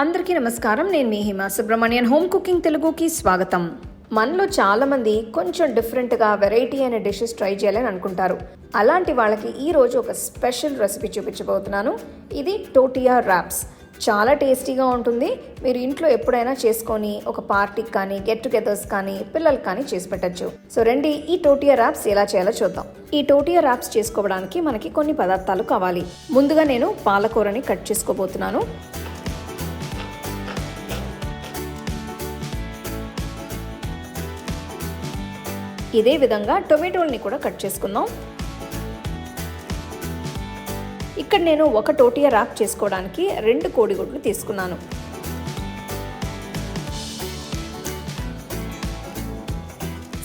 అందరికీ నమస్కారం. నేను మీ హిమా సుబ్రహ్మణ్యన్. హోమ్ కుకింగ్ తెలుగుకి స్వాగతం. మనలో చాలామంది కొంచెం డిఫరెంట్గా వెరైటీ అయిన డిషెస్ ట్రై చేయాలని అనుకుంటారు. అలాంటి వాళ్ళకి ఈరోజు ఒక స్పెషల్ రెసిపీ చూపించబోతున్నాను. ఇది టోటియా ర్యాప్స్ చాలా టేస్టీగా ఉంటుంది. మీరు ఇంట్లో ఎప్పుడైనా చేసుకొని ఒక పార్టీకి కానీ గెట్ టుగెదర్స్ కానీ పిల్లలకి కానీ చేసి పెట్టచ్చు. సో రండి ఈ టోటియా ర్యాప్స్ ఎలా చేయాలో చూద్దాం. ఈ టోటియా ర్యాప్స్ చేసుకోవడానికి మనకి కొన్ని పదార్థాలు కావాలి. ముందుగా నేను పాలకూరని కట్ చేసుకోబోతున్నాను. ఇదే విధంగా టొమాటోల్ని కూడా కట్ చేసుకుందాం. ఇక్కడ నేను ఒక టోటియా రాక్ చేసుకోవడానికి రెండు కోడిగుడ్లు తీసుకున్నాను.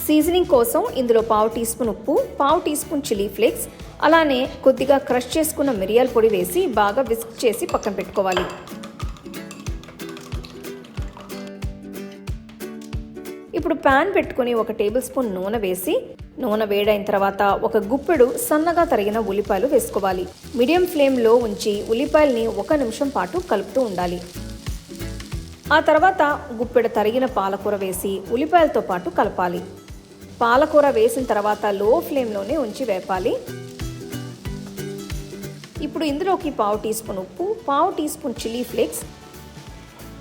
సీజనింగ్ కోసం ఇందులో పావు టీ స్పూన్ ఉప్పు పావు టీ స్పూన్ చిల్లీ ఫ్లేక్స్ అలానే కొద్దిగా క్రష్ చేసుకున్న మిరియాల పొడి వేసి బాగా విస్క్ చేసి పక్కన పెట్టుకోవాలి. ఇప్పుడు ప్యాన్ పెట్టుకొని ఒక టేబుల్ స్పూన్ నూనె వేసి నూనె వేడైన తర్వాత ఒక గుప్పెడు సన్నగా తరిగిన ఉల్లిపాయలు వేసుకోవాలి. మీడియం ఫ్లేమ్లో ఉంచి ఉల్లిపాయల్ని ఒక నిమిషం పాటు కలుపుతూ ఉండాలి. ఆ తర్వాత గుప్పెడు తరిగిన పాలకూర వేసి ఉల్లిపాయలతో పాటు కలపాలి. పాలకూర వేసిన తర్వాత లో ఫ్లేమ్లోనే ఉంచి వేపాలి. ఇప్పుడు ఇందులోకి పావు టీ స్పూన్ ఉప్పు పావు టీ స్పూన్ చిల్లీ ఫ్లేక్స్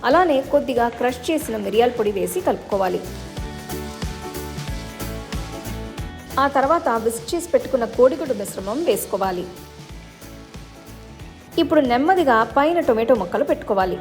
అలానే కొద్దిగా క్రష్ చేసిన మిరియాల పొడి వేసి కలుపుకోవాలి. ఆ తర్వాత విస్క్ చేసి పెట్టుకున్న కోడిగుడ్డు మిశ్రమం వేసుకోవాలి. ఇప్పుడు నెమ్మదిగా పైన టొమాటో ముక్కలు పెట్టుకోవాలి.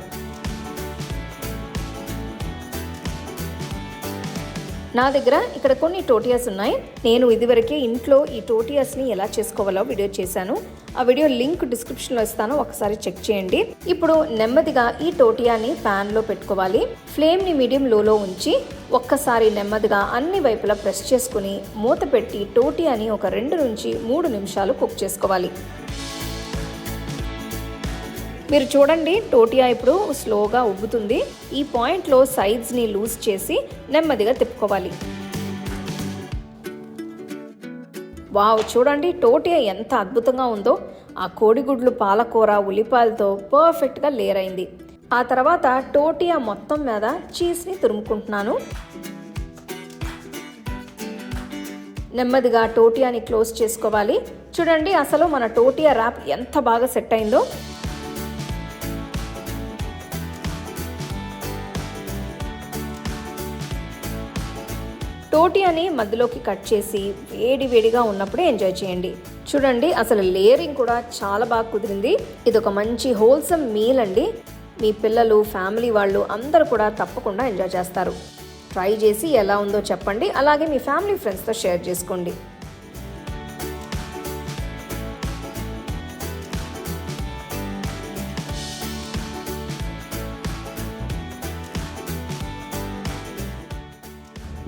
నా దగ్గర ఇక్కడ కొన్ని టోటియాస్ ఉన్నాయి. నేను ఇదివరకే ఇంట్లో ఈ టోటియాస్ని ఎలా చేసుకోవాలో వీడియో చేశాను. ఆ వీడియో లింక్ డిస్క్రిప్షన్లో ఇస్తాను. ఒకసారి చెక్ చేయండి. ఇప్పుడు నెమ్మదిగా ఈ టోటియాని ప్యాన్లో పెట్టుకోవాలి. ఫ్లేమ్ని మీడియం లోలో ఉంచి ఒక్కసారి నెమ్మదిగా అన్ని వైపులా ప్రెస్ చేసుకుని మూత పెట్టి టోటియాని ఒక రెండు నుంచి మూడు నిమిషాలు కుక్ చేసుకోవాలి. మీరు చూడండి టోటియా ఇప్పుడు స్లోగా ఉబ్బుతుంది. ఈ పాయింట్లో సైడ్స్ని లూజ్ చేసి నెమ్మదిగా తిప్పుకోవాలి. వావ్ చూడండి టోటియా ఎంత అద్భుతంగా ఉందో. ఆ కోడిగుడ్లు పాలకూర ఉల్లిపాయలతో పర్ఫెక్ట్గా లేరైంది అయింది. ఆ తర్వాత టోటియా మొత్తం మీద చీజ్ని తురుముకుంటున్నాను. నెమ్మదిగా టోటియాని క్లోజ్ చేసుకోవాలి. చూడండి అసలు మన టోటియా ర్యాప్ ఎంత బాగా సెట్ అయిందో. టోటియాని మధ్యలోకి కట్ చేసి వేడి వేడిగా ఉన్నప్పుడే ఎంజాయ్ చేయండి. చూడండి అసలు లేయరింగ్ కూడా చాలా బాగా కుదిరింది. ఇది ఒక మంచి హోల్సమ్ మీల్ అండి. మీ పిల్లలు ఫ్యామిలీ వాళ్ళు అందరూ కూడా తప్పకుండా ఎంజాయ్ చేస్తారు. ట్రై చేసి ఎలా ఉందో చెప్పండి. అలాగే మీ ఫ్యామిలీ ఫ్రెండ్స్తో షేర్ చేసుకోండి.